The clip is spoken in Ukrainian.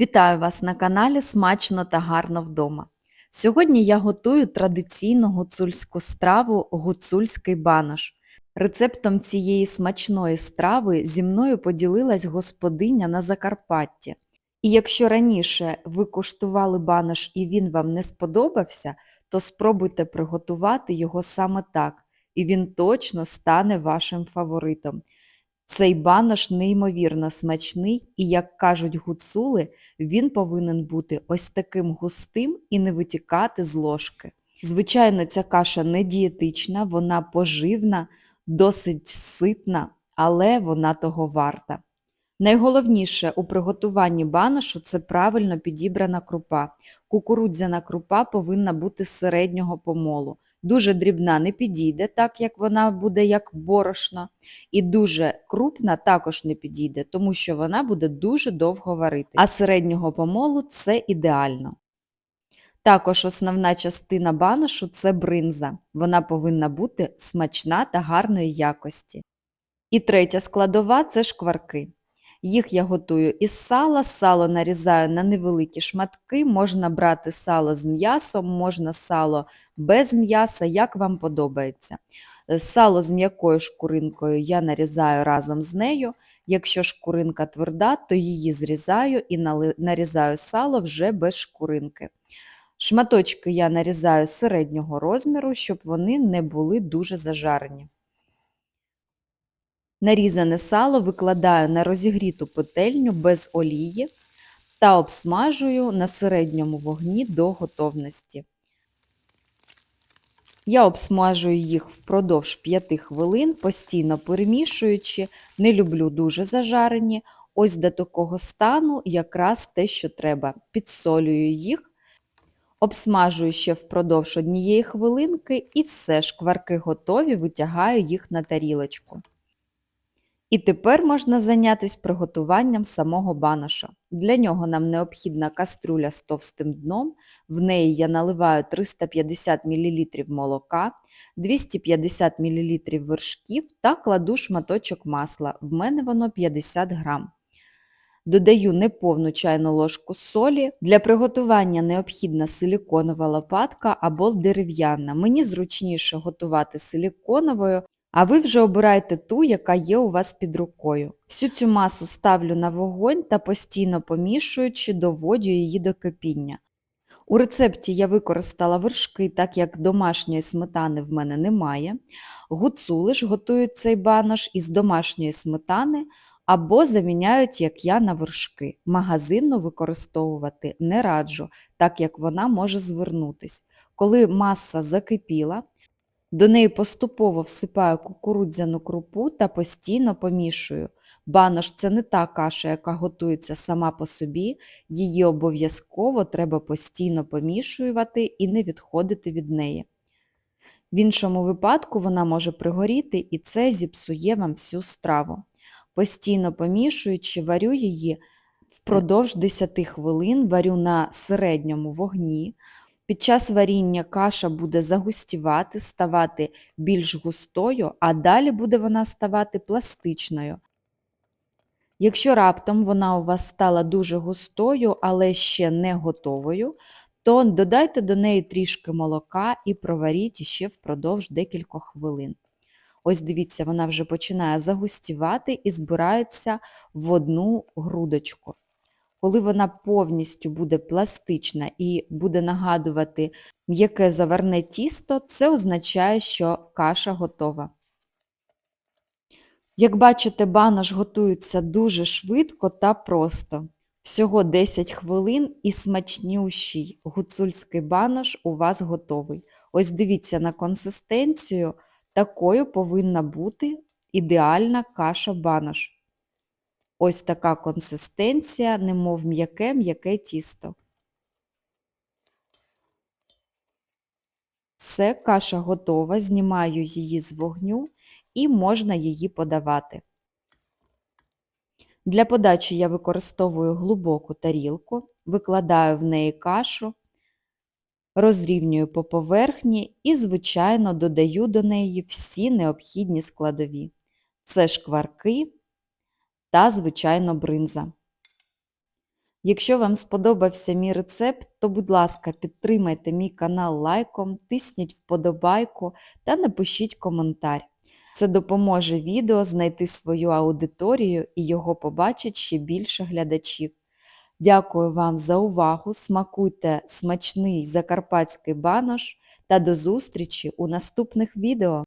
Вітаю вас на каналі Смачно та гарно вдома. Сьогодні я готую традиційну гуцульську страву гуцульський банош. Рецептом цієї смачної страви зі мною поділилась господиня на Закарпатті. І якщо раніше ви куштували банош і він вам не сподобався, то спробуйте приготувати його саме так, і він точно стане вашим фаворитом. Цей банош неймовірно смачний і, як кажуть гуцули, він повинен бути ось таким густим і не витікати з ложки. Звичайно, ця каша не дієтична, вона поживна, досить ситна, але вона того варта. Найголовніше у приготуванні баношу це правильно підібрана крупа. Кукурудзяна крупа повинна бути середнього помолу. Дуже дрібна не підійде, так як вона буде як борошно, і дуже крупна також не підійде, тому що вона буде дуже довго варитися. А середнього помолу це ідеально. Також основна частина баношу це бринза. Вона повинна бути смачна та гарної якості. І третя складова це шкварки. Їх я готую із сала, сало нарізаю на невеликі шматки, можна брати сало з м'ясом, можна сало без м'яса, як вам подобається. Е, Сало з м'якою шкуринкою я нарізаю разом з нею. Якщо шкуринка тверда, то її зрізаю і нарізаю сало вже без шкуринки. Шматочки я нарізаю середнього розміру, щоб вони не були дуже зажарені. Нарізане сало викладаю на розігріту петельню без олії та обсмажую на середньому вогні до готовності. Я обсмажую їх впродовж 5 хвилин, постійно перемішуючи, не люблю дуже зажарені. Ось до такого стану якраз те, що треба. Підсолюю їх, обсмажую ще впродовж однієї хвилинки і все, шкварки готові, витягаю їх на тарілочку. І тепер можна зайнятися приготуванням самого баноша. Для нього нам необхідна каструля з товстим дном, в неї я наливаю 350 мл молока, 250 мл вершків та кладу шматочок масла, в мене воно 50 грам. Додаю неповну чайну ложку солі. Для приготування необхідна силіконова лопатка або дерев'яна. Мені зручніше готувати силіконовою, а ви вже обирайте ту, яка є у вас під рукою. Всю цю масу ставлю на вогонь та постійно помішуючи, доводю її до кипіння. У рецепті я використала вершки, так як домашньої сметани в мене немає. Гуцули ж готують цей банош із домашньої сметани або заміняють, як я, на вершки. Магазинну використовувати не раджу, так як вона може звернутись. Коли маса закипіла, до неї поступово всипаю кукурудзяну крупу та постійно помішую. Банош це не та каша, яка готується сама по собі, її обов'язково треба постійно помішувати і не відходити від неї. В іншому випадку вона може пригоріти і це зіпсує вам всю страву. Постійно помішуючи, варю її впродовж 10 хвилин, варю на середньому вогні. Під час варіння каша буде загустівати, ставати більш густою, а далі буде вона ставати пластичною. Якщо раптом вона у вас стала дуже густою, але ще не готовою, то додайте до неї трішки молока і проваріть іще впродовж декількох хвилин. Ось дивіться, вона вже починає загустівати і збирається в одну грудочку. Коли вона повністю буде пластична і буде нагадувати м'яке заварне тісто, це означає, що каша готова. Як бачите, банош готується дуже швидко та просто. Всього 10 хвилин і смачнющий гуцульський банош у вас готовий. Ось дивіться на консистенцію, такою повинна бути ідеальна каша банош. Ось така консистенція, немов м'яке м'яке тісто. Все, каша готова, знімаю її з вогню і можна її подавати. Для подачі я використовую глибоку тарілку, викладаю в неї кашу, розрівнюю по поверхні і, звичайно, додаю до неї всі необхідні складові. Це шкварки та, звичайно, бринза. Якщо вам сподобався мій рецепт, то, будь ласка, підтримайте мій канал лайком, тисніть вподобайку та напишіть коментар. Це допоможе відео знайти свою аудиторію і його побачить ще більше глядачів. Дякую вам за увагу, смакуйте смачний закарпатський банош та до зустрічі у наступних відео!